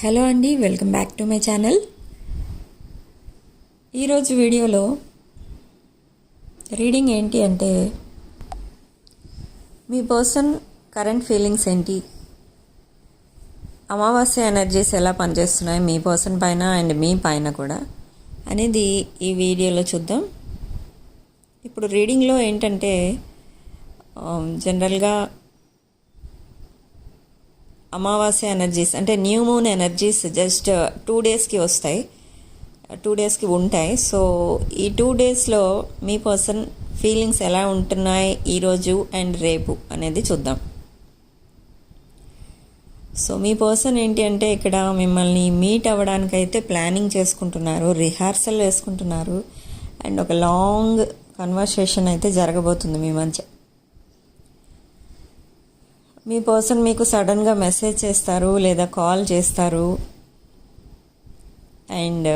Hello అండి welcome back to my channel. ఈరోజు వీడియోలో రీడింగ్ ఏంటి అంటే మీ పర్సన్ కరెంట్ ఫీలింగ్స్ ఏంటి? అమావాస్య ఎనర్జీస్ ఎలా పనిచేస్తున్నాయి? మీ పర్సన్ పైన అండ్ మీ పైన కూడా అనేది ఈ వీడియోలో చూద్దాం. ఇప్పుడు రీడింగ్లో ఏంటంటే జనరల్గా అమావాస్య ఎనర్జీస్ అంటే new moon energies just two డేస్కి వస్తాయి. Uh, టూ డేస్కి ఉంటాయి. సో ఈ టూ డేస్లో మీ పర్సన్ ఫీలింగ్స్ ఎలా ఉంటున్నాయి ఈరోజు అండ్ రేపు అనేది చూద్దాం. సో మీ పర్సన్ ఏంటి అంటే ఇక్కడ మిమ్మల్ని మీట్ అవ్వడానికైతే ప్లానింగ్ చేసుకుంటున్నారు రిహార్సల్ వేసుకుంటున్నారు. అండ్ ఒక లాంగ్ కన్వర్సేషన్ అయితే జరగబోతుంది మీ మధ్య. మీ పర్సన్ మీకు సడన్గా మెసేజ్ చేస్తారు లేదా కాల్ చేస్తారు. అండ్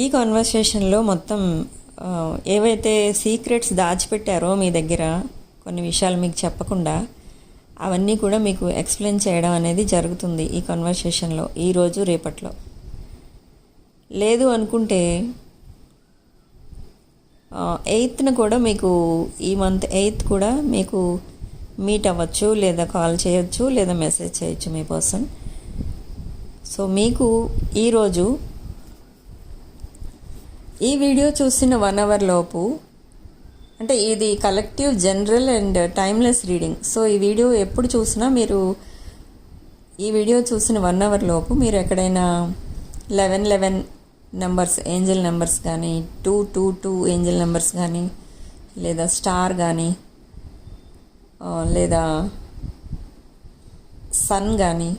ఈ కాన్వర్సేషన్లో మొత్తం ఏవైతే సీక్రెట్స్ దాచిపెట్టారో మీ దగ్గర కొన్ని విషయాలు మీకు చెప్పకుండా అవన్నీ కూడా మీకు ఎక్స్ప్లెయిన్ చేయడం అనేది జరుగుతుంది ఈ కన్వర్సేషన్లో ఈరోజు రేపట్లో. లేదు అనుకుంటే ఎయిత్న కూడా మీకు ఈ మంత్ ఎయిత్ కూడా మీకు మీట్ అవ్వచ్చు లేదా కాల్ చేయొచ్చు లేదా మెసేజ్ చేయొచ్చు మీ పర్సన్. సో మీకు ఈరోజు ఈ వీడియో చూసిన వన్ అవర్ లోపు అంటే ఇది collective general and timeless reading so ఈ వీడియో ఎప్పుడు చూసినా మీరు ఈ వీడియో చూసిన వన్ అవర్ లోపు మీరు ఎక్కడైనా eleven eleven numbers angel numbers కానీ two two two angel numbers కానీ లేదా స్టార్ కానీ లేదా సన్ కానీ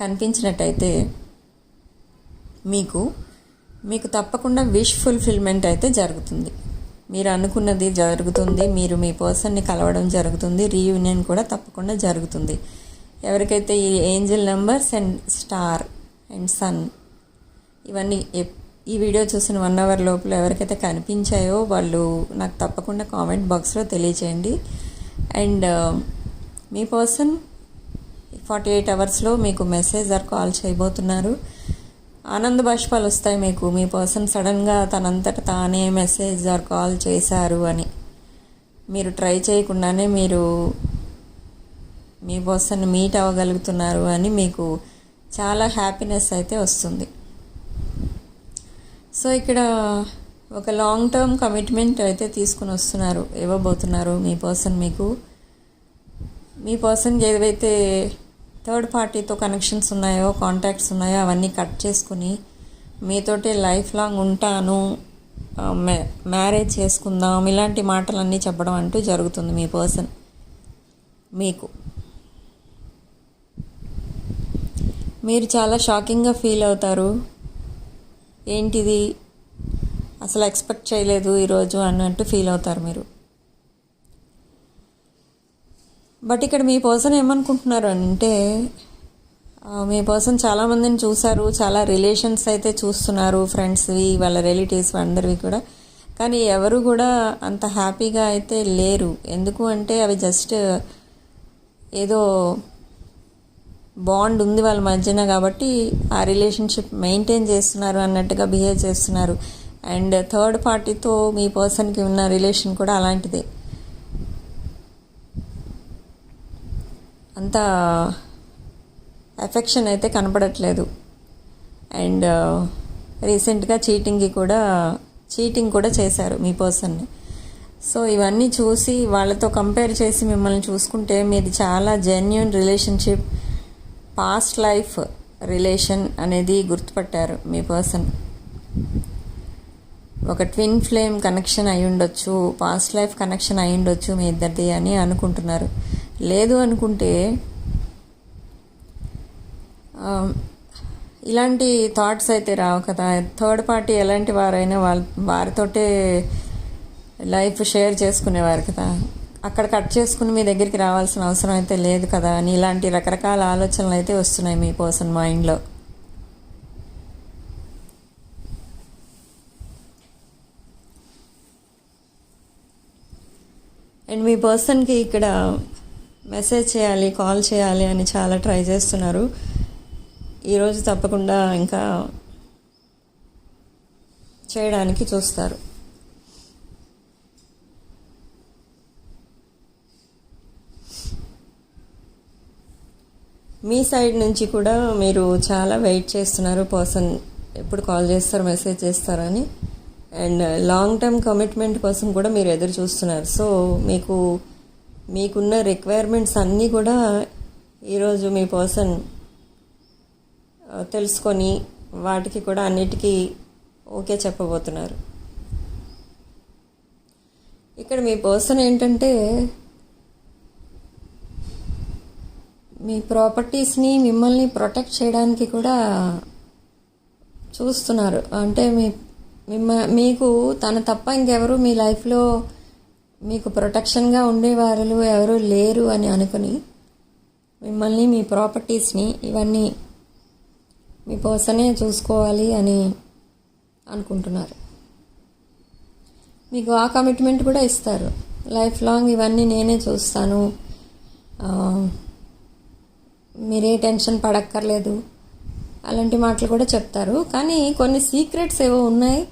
కనిపించినట్టయితే మీకు మీకు తప్పకుండా విష్ ఫుల్ఫిల్మెంట్ అయితే జరుగుతుంది. మీరు అనుకున్నది జరుగుతుంది మీరు మీ పర్సన్ని కలవడం జరుగుతుంది రీయూనియన్ కూడా తప్పకుండా జరుగుతుంది. ఎవరికైతే ఈ angel numbers and star and sun ఇవన్నీ ఈ వీడియో చూసిన వన్ అవర్ లోపల ఎవరికైతే కనిపించాయో వాళ్ళు నాకు తప్పకుండా కామెంట్ బాక్స్లో తెలియచేయండి. అండ్ uh, మీ పర్సన్ ఫార్టీ ఎయిట్ అవర్స్లో మీకు మెసేజ్ ఆర్ కాల్ చేయబోతున్నారు. ఆనంద బాష్పాలు వస్తాయి మీకు. మీ పర్సన్ సడన్గా తనంతట తానే మెసేజ్ ఆర్ కాల్ చేశారు అని. మీరు ట్రై చేయకుండానే మీరు మీ పర్సన్ మీట్ అవ్వగలుగుతున్నారు అని మీకు చాలా హ్యాపీనెస్ అయితే వస్తుంది. సో ఇక్కడ ఒక లాంగ్ టర్మ్ కమిట్మెంట్ అయితే తీసుకుని వస్తున్నారు. ఇవ్వబోతున్నారు మీ పర్సన్ మీకు. మీ పర్సన్కి ఏదైతే థర్డ్ పార్టీతో కనెక్షన్స్ ఉన్నాయో కాంటాక్ట్స్ ఉన్నాయో అవన్నీ కట్ చేసుకుని మీతోటి లైఫ్ లాంగ్ ఉంటాను మ్యారేజ్ చేసుకుందాం ఇలాంటి మాటలన్నీ చెప్పడం అంటూ జరుగుతుంది మీ పర్సన్ మీకు. మీరు చాలా షాకింగ్గా ఫీల్ అవుతారు. ఏంటిది? అసలు ఎక్స్పెక్ట్ చేయలేదు ఈరోజు అన్నట్టు ఫీల్ అవుతారు మీరు. బట్ ఇక్కడ మీ పర్సన్ ఏమనుకుంటున్నారు అంటే మీ పర్సన్ చాలామందిని చూశారు చాలా రిలేషన్స్ అయితే చూస్తున్నారు ఫ్రెండ్స్వి వాళ్ళ రిలేటివ్స్ అందరివి కూడా. కానీ ఎవరు కూడా అంత హ్యాపీగా అయితే లేరు. ఎందుకు అంటే అవి జస్ట్ ఏదో బాండ్ ఉంది వాళ్ళ మధ్యన కాబట్టి ఆ రిలేషన్షిప్ మెయింటైన్ చేస్తున్నారు అన్నట్టుగా బిహేవ్ చేస్తున్నారు. అండ్ థర్డ్ పార్టీతో మీ పర్సన్కి ఉన్న రిలేషన్ కూడా అలాంటిదే. అంత ఎఫెక్షన్ అయితే కనపడట్లేదు. అండ్ రీసెంట్గా చీటింగ్కి కూడా చీటింగ్ కూడా చేశారు మీ పర్సన్ని సో ఇవన్నీ చూసి వాళ్ళతో కంపేర్ చేసి మిమ్మల్ని చూసుకుంటే మీది చాలా genuine relationship past life relation అనేది గుర్తుపట్టారు మీ పర్సన్ ఒక ట్విన్ ఫ్లేమ్ కనెక్షన్ అయి ఉండొచ్చు పాస్ట్ లైఫ్ కనెక్షన్ అయి ఉండొచ్చు మీ ఇద్దరిది అని అనుకుంటున్నారు. లేదు అనుకుంటే ఇలాంటి థాట్స్ అయితే రావు కదా. థర్డ్ పార్టీ ఎలాంటి వారైనా వాళ్ళ వారితోటే లైఫ్ షేర్ చేసుకునేవారు కదా. అక్కడ కట్ చేసుకుని మీ దగ్గరికి రావాల్సిన అవసరం అయితే లేదు కదా అని ఇలాంటి రకరకాల ఆలోచనలు అయితే వస్తున్నాయి మీ పర్సన్ మైండ్లో అండ్ మీ పర్సన్కి ఇక్కడ మెసేజ్ చేయాలి కాల్ చేయాలి అని చాలా ట్రై చేస్తున్నారు. ఈరోజు తప్పకుండా ఇంకా చేయడానికి చూస్తారు. మీ సైడ్ నుంచి కూడా మీరు చాలా వెయిట్ చేస్తున్నారు పర్సన్ ఎప్పుడు కాల్ చేస్తారు మెసేజ్ చేస్తారని. అండ్ లాంగ్ టర్మ్ కమిట్మెంట్ కోసం కూడా మీరు ఎదురు చూస్తున్నారు. సో మీకు మీకున్న రిక్వైర్మెంట్స్ అన్నీ కూడా ఈరోజు మీ పర్సన్ uh, తెలుసుకొని వాటికి కూడా అన్నిటికీ ఓకే చెప్పబోతున్నారు. ఇక్కడ మీ పర్సన్ ఏంటంటే మీ ప్రాపర్టీస్ని మిమ్మల్ని ప్రొటెక్ట్ చేయడానికి కూడా చూస్తున్నారు. అంటే మీ మిమ్మ మీకు తన తప్ప ఇంకెవరు మీ లైఫ్లో మీకు ప్రొటెక్షన్గా ఉండేవారు ఎవరు లేరు అని అనుకుని మిమ్మల్ని మీ ప్రాపర్టీస్ని ఇవన్నీ మీ పర్సనే చూసుకోవాలి అని అనుకుంటున్నారు. మీకు ఆ కమిట్మెంట్ కూడా ఇస్తారు. లైఫ్ లాంగ్ ఇవన్నీ నేనే చూస్తాను. మీరే టెన్షన్ పడక్కర్లేదు. అలాంటి మాటలు కూడా చెప్తారు. కానీ కొన్ని సీక్రెట్స్ ఏవో ఉన్నాయి.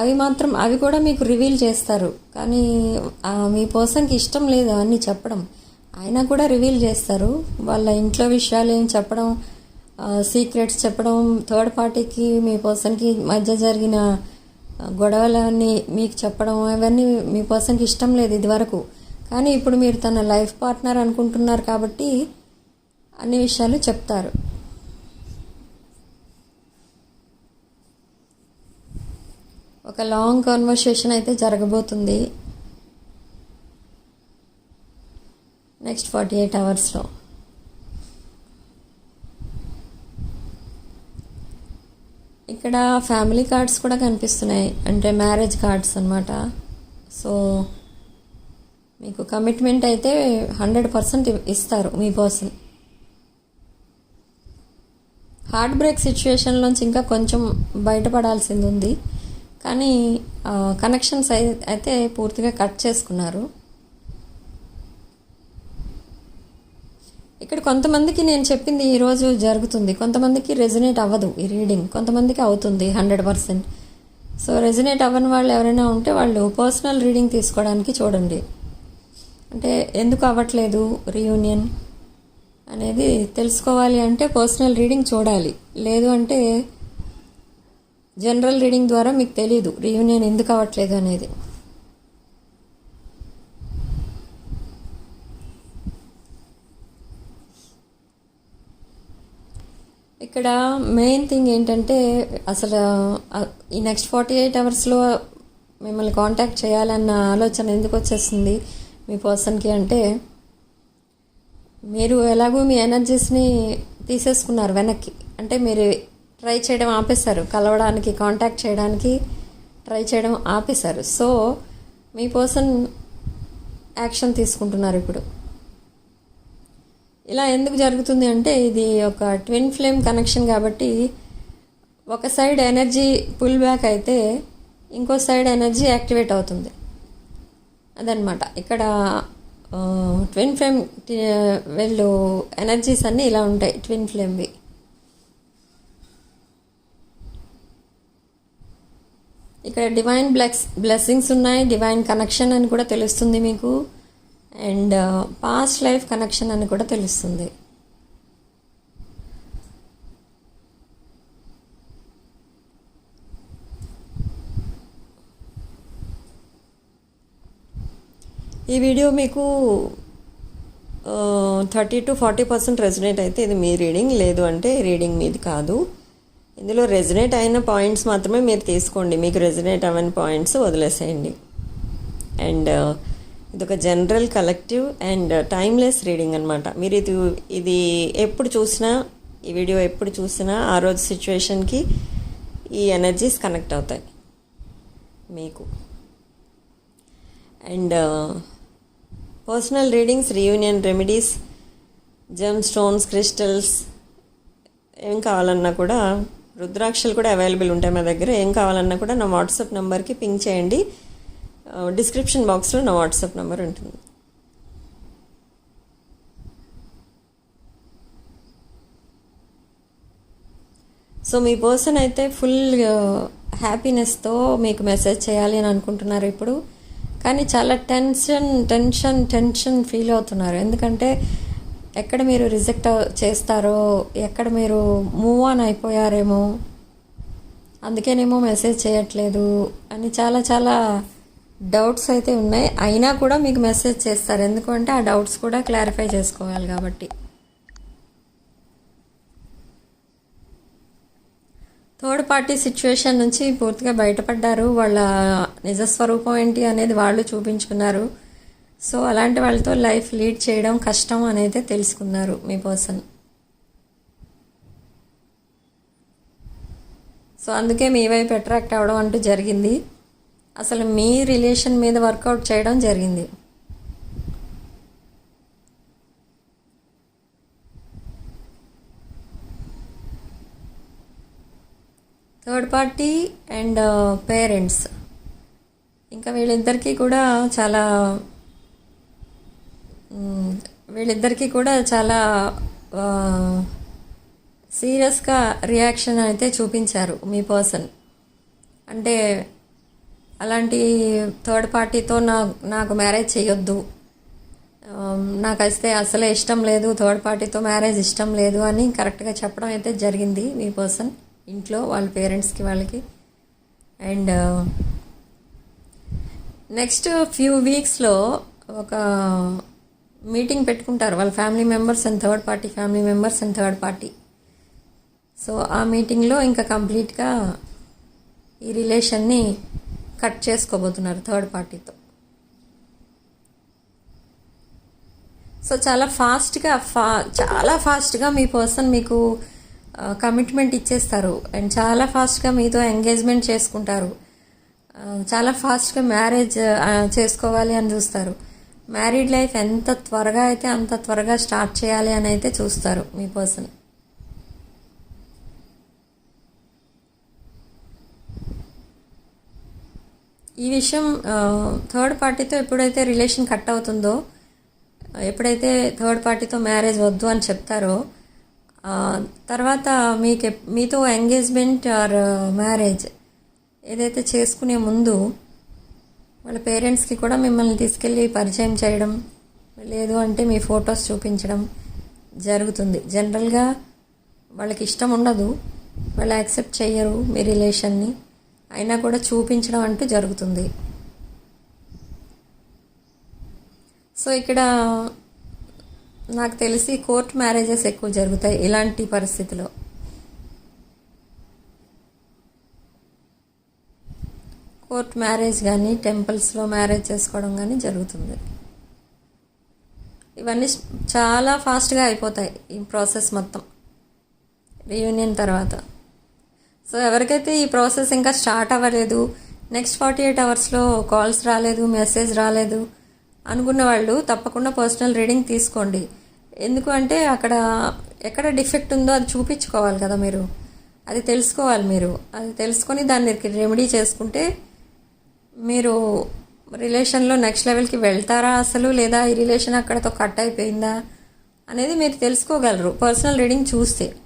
అవి మాత్రం అవి కూడా మీకు రివీల్ చేస్తారు. కానీ మీ పర్సన్కి ఇష్టం లేదు అవన్నీ చెప్పడం. అయినా కూడా రివీల్ చేస్తారు. వాళ్ళ ఇంట్లో విషయాలు ఏం చెప్పడం సీక్రెట్స్ చెప్పడం థర్డ్ పార్టీకి మీ పర్సన్కి మధ్య జరిగిన గొడవలన్నీ మీకు చెప్పడం అవన్నీ మీ పర్సన్కి ఇష్టం లేదు ఇదివరకు. కానీ ఇప్పుడు మీరు తన లైఫ్ పార్ట్నర్ అనుకుంటున్నారు కాబట్టి అన్ని విషయాలు చెప్తారు. ఒక లాంగ్ కాన్వర్సేషన్ అయితే జరగబోతుంది. నెక్స్ట్ ఫార్టీ ఎయిట్ అవర్స్లో ఇక్కడ ఫ్యామిలీ కార్డ్స్ కూడా కనిపిస్తున్నాయి. అంటే మ్యారేజ్ కార్డ్స్ అనమాట సో మీకు కమిట్మెంట్ అయితే హండ్రెడ్ పర్సెంట్ ఇస్తారు మీ పర్సన్ హార్ట్ బ్రేక్ సిచ్యువేషన్లోంచి ఇంకా కొంచెం బయటపడాల్సింది ఉంది. కానీ కనెక్షన్స్ అయితే పూర్తిగా కట్ చేసుకున్నారు. ఇక్కడ కొంతమందికి నేను చెప్పింది ఈరోజు జరుగుతుంది. కొంతమందికి రెజినేట్ అవ్వదు ఈ రీడింగ్ కొంతమందికి అవుతుంది హండ్రెడ్ పర్సెంట్ సో రెజినేట్ అవ్వని వాళ్ళు ఎవరైనా ఉంటే వాళ్ళు పర్సనల్ రీడింగ్ తీసుకోవడానికి చూడండి. అంటే ఎందుకు అవ్వట్లేదు రీయూనియన్ అనేది తెలుసుకోవాలి అంటే పర్సనల్ రీడింగ్ చూడాలి. లేదు అంటే జనరల్ రీడింగ్ ద్వారా మీకు తెలియదు రీయూనియన్ ఎందుకు అవ్వట్లేదు అనేది. ఇక్కడ మెయిన్ థింగ్ ఏంటంటే అసలు ఈ నెక్స్ట్ ఫార్టీ ఎయిట్ అవర్స్లో మిమ్మల్ని కాంటాక్ట్ చేయాలన్న ఆలోచన ఎందుకు వచ్చేస్తుంది మీ పర్సన్కి అంటే మీరు ఎలాగో మీ ఎనర్జీస్ని తీసేసుకున్నారు వెనక్కి. అంటే మీరు ట్రై చేయడం ఆపేశారు. కలవడానికి కాంటాక్ట్ చేయడానికి ట్రై చేయడం ఆపేశారు. సో మీ పర్సన్ యాక్షన్ తీసుకుంటున్నారు ఇప్పుడు. ఇలా ఎందుకు జరుగుతుంది అంటే ఇది ఒక ట్విన్ ఫ్లేమ్ కనెక్షన్ కాబట్టి ఒక సైడ్ ఎనర్జీ పుల్ బ్యాక్ అయితే ఇంకో సైడ్ ఎనర్జీ యాక్టివేట్ అవుతుంది. అదనమాట ఇక్కడ ట్విన్ ఫ్లేమ్ వెళ్ళు వీళ్ళు ఎనర్జీస్ అన్నీ ఇలా ఉంటాయి ట్విన్ ఫ్లేమ్వి ఇక్కడ డివైన్ బ్లెక్స్ బ్లెస్సింగ్స్ ఉన్నాయి డివైన్ కనెక్షన్ అని కూడా తెలుస్తుంది మీకు. అండ్ పాస్ట్ లైఫ్ కనెక్షన్ అని కూడా తెలుస్తుంది. ఈ వీడియో మీకు thirty to forty percent resonate అయితే ఇది మీ రీడింగ్ లేదు అంటే రీడింగ్ మీది కాదు. ఇందులో రెజినేట్ అయిన పాయింట్స్ మాత్రమే మీరు తీసుకోండి. మీకు రెజినేట్ అవ్వని పాయింట్స్ వదిలేసేయండి. అండ్ ఇది ఒక general collective and timeless reading అనమాట మీరు ఇది ఇది ఎప్పుడు చూసినా ఈ వీడియో ఎప్పుడు చూసినా ఆ రోజు సిచ్యువేషన్కి ఈ ఎనర్జీస్ కనెక్ట్ అవుతాయి. మీకు. And personal readings reunion remedies gem stones crystals ఏం కావాలన్నా కూడా రుద్రాక్షలు కూడా అవైలబుల్ ఉంటాయి మా దగ్గర. ఏం కావాలన్నా కూడా నా వాట్సాప్ నెంబర్కి పింక్ చేయండి. డిస్క్రిప్షన్ బాక్స్లో నా వాట్సాప్ నెంబర్ ఉంటుంది. సో మీ పర్సన్ అయితే ఫుల్ హ్యాపీనెస్తో మీకు మెసేజ్ చేయాలి అని అనుకుంటున్నారు ఇప్పుడు. కానీ చాలా టెన్షన్ టెన్షన్ టెన్షన్ ఫీల్ అవుతున్నారు. ఎందుకంటే ఎక్కడ మీరు రిజెక్ట్ చేస్తారో ఎక్కడ మీరు మూవ్ ఆన్ అయిపోయారేమో అందుకేనేమో మెసేజ్ చేయట్లేదు అని చాలా చాలా డౌట్స్ అయితే ఉన్నాయి. అయినా కూడా మీకు మెసేజ్ చేస్తారు. ఎందుకంటే ఆ డౌట్స్ కూడా క్లారిఫై చేసుకోవాలి కాబట్టి. థర్డ్ పార్టీ సిచ్యువేషన్ నుంచి పూర్తిగా బయటపడ్డారు. వాళ్ళ నిజస్వరూపం ఏంటి అనేది వాళ్ళు చూపించుకున్నారు. సో అలాంటి వాళ్ళతో లైఫ్ లీడ్ చేయడం కష్టం అనేది తెలుసుకున్నారు మీ పర్సన్. సో అందుకే మీ వైపు అట్రాక్ట్ అవ్వడం అంటూ జరిగింది. అసలు మీ రిలేషన్ మీద వర్కౌట్ చేయడం జరిగింది. Third party and parents. ఇంకా వీళ్ళిద్దరికీ కూడా చాలా వీళ్ళిద్దరికీ కూడా చాలా సీరియస్గా రియాక్షన్ అయితే చూపించారు మీ పర్సన్ అంటే అలాంటి థర్డ్ పార్టీతో నా నాకు మ్యారేజ్ చేయొద్దు. నాకు అయితే అసలే ఇష్టం లేదు థర్డ్ పార్టీతో మ్యారేజ్ ఇష్టం లేదు అని కరెక్ట్గా చెప్పడం అయితే జరిగింది మీ పర్సన్ ఇంట్లో వాళ్ళ పేరెంట్స్కి వాళ్ళకి. అండ్ నెక్స్ట్ ఫ్యూ వీక్స్లో ఒక మీటింగ్ పెట్టుకుంటారు. వాళ్ళ family members and third party family members and third party. So ఆ మీటింగ్లో ఇంకా కంప్లీట్గా ఈ రిలేషన్ని కట్ చేసుకోబోతున్నారు థర్డ్ పార్టీతో. సో చాలా ఫాస్ట్గా ఫా చాలా ఫాస్ట్గా మీ పర్సన్ మీకు కమిట్మెంట్ ఇచ్చేస్తారు. అండ్ చాలా ఫాస్ట్గా మీతో ఎంగేజ్మెంట్ చేసుకుంటారు. చాలా ఫాస్ట్గా మ్యారేజ్ చేసుకోవాలి అని చూస్తారు. మ్యారీడ్ లైఫ్ ఎంత త్వరగా అయితే అంత త్వరగా స్టార్ట్ చేయాలి అని అయితే చూస్తారు మీ పర్సన్ ఈ విషయం థర్డ్ పార్టీతో ఎప్పుడైతే రిలేషన్ కట్ అవుతుందో ఎప్పుడైతే థర్డ్ పార్టీతో మ్యారేజ్ వద్దు అని చెప్తారో తర్వాత మీకు మీతో ఎంగేజ్మెంట్ ఆర్ మ్యారేజ్ ఏదైతే చేసుకునే ముందు వాళ్ళ పేరెంట్స్కి కూడా మిమ్మల్ని తీసుకెళ్ళి పరిచయం చేయడం లేదు అంటే మీ ఫొటోస్ చూపించడం జరుగుతుంది. జనరల్గా వాళ్ళకి ఇష్టం ఉండదు. వాళ్ళు యాక్సెప్ట్ చేయరు మీ రిలేషన్ని అయినా కూడా చూపించడం అంటూ జరుగుతుంది. సో ఇక్కడ నాకు తెలిసి కోర్ట్ మ్యారేజెస్ ఎక్కువ జరుగుతాయి ఇలాంటి పరిస్థితిలో. కోర్ట్ మ్యారేజ్ కానీ టెంపుల్స్లో మ్యారేజ్ చేసుకోవడం కానీ జరుగుతుంది. ఇవన్నీ చాలా ఫాస్ట్గా అయిపోతాయి ఈ ప్రాసెస్ మొత్తం. రీయూనియన్ తర్వాత. సో ఎవరికైతే ఈ ప్రాసెస్ ఇంకా స్టార్ట్ అవ్వలేదు నెక్స్ట్ ఫార్టీ ఎయిట్ అవర్స్లో కాల్స్ రాలేదు మెసేజ్ రాలేదు అనుకున్న వాళ్ళు తప్పకుండా పర్సనల్ రీడింగ్ తీసుకోండి. ఎందుకు అంటే అక్కడ ఎక్కడ డిఫెక్ట్ ఉందో అది చూపించుకోవాలి కదా మీరు. అది తెలుసుకోవాలి మీరు. అది తెలుసుకొని దాన్ని రెమెడీ చేసుకుంటే మీరు రిలేషన్లో నెక్స్ట్ లెవెల్కి వెళ్తారా అసలు? లేదా ఈ రిలేషన్ అక్కడతో కట్ అయిపోయిందా? అనేది మీరు తెలుసుకోగలరు. పర్సనల్ రీడింగ్ చూస్తే.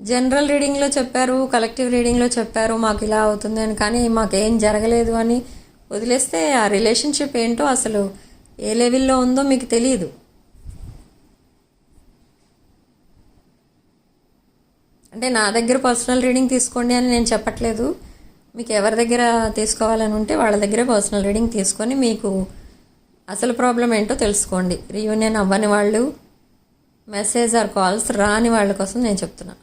జనరల్ రీడింగ్లో చెప్పారు కలెక్టివ్ రీడింగ్లో చెప్పారు మాకు ఇలా అవుతుంది అని. కానీ మాకేం జరగలేదు అని వదిలేస్తే ఆ రిలేషన్షిప్ ఏంటో అసలు ఏ లెవెల్లో ఉందో మీకు తెలియదు అంటే నా దగ్గర పర్సనల్ రీడింగ్ తీసుకోండి అని నేను చెప్పట్లేదు. మీకు ఎవరి దగ్గర తీసుకోవాలని ఉంటే వాళ్ళ దగ్గర పర్సనల్ రీడింగ్ తీసుకొని మీకు అసలు ప్రాబ్లం ఏంటో తెలుసుకోండి. రీయూనియన్ అవ్వని వాళ్ళు మెసేజ్ ఆర్ కాల్స్ రాని వాళ్ళ కోసం నేను చెప్తున్నా.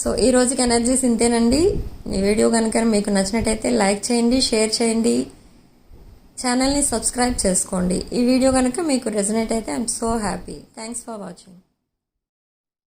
సో ఈ రోజుకి ఎనర్జీస్ ఇంతేనండి. ఈ వీడియో కనుక మీకు నచ్చినట్టయితే లైక్ చేయండి షేర్ చేయండి. ఛానల్ని సబ్స్క్రైబ్ చేసుకోండి. ఈ వీడియో కనుక మీకు రెజనేట్ అయితే I'm so happy thanks for watching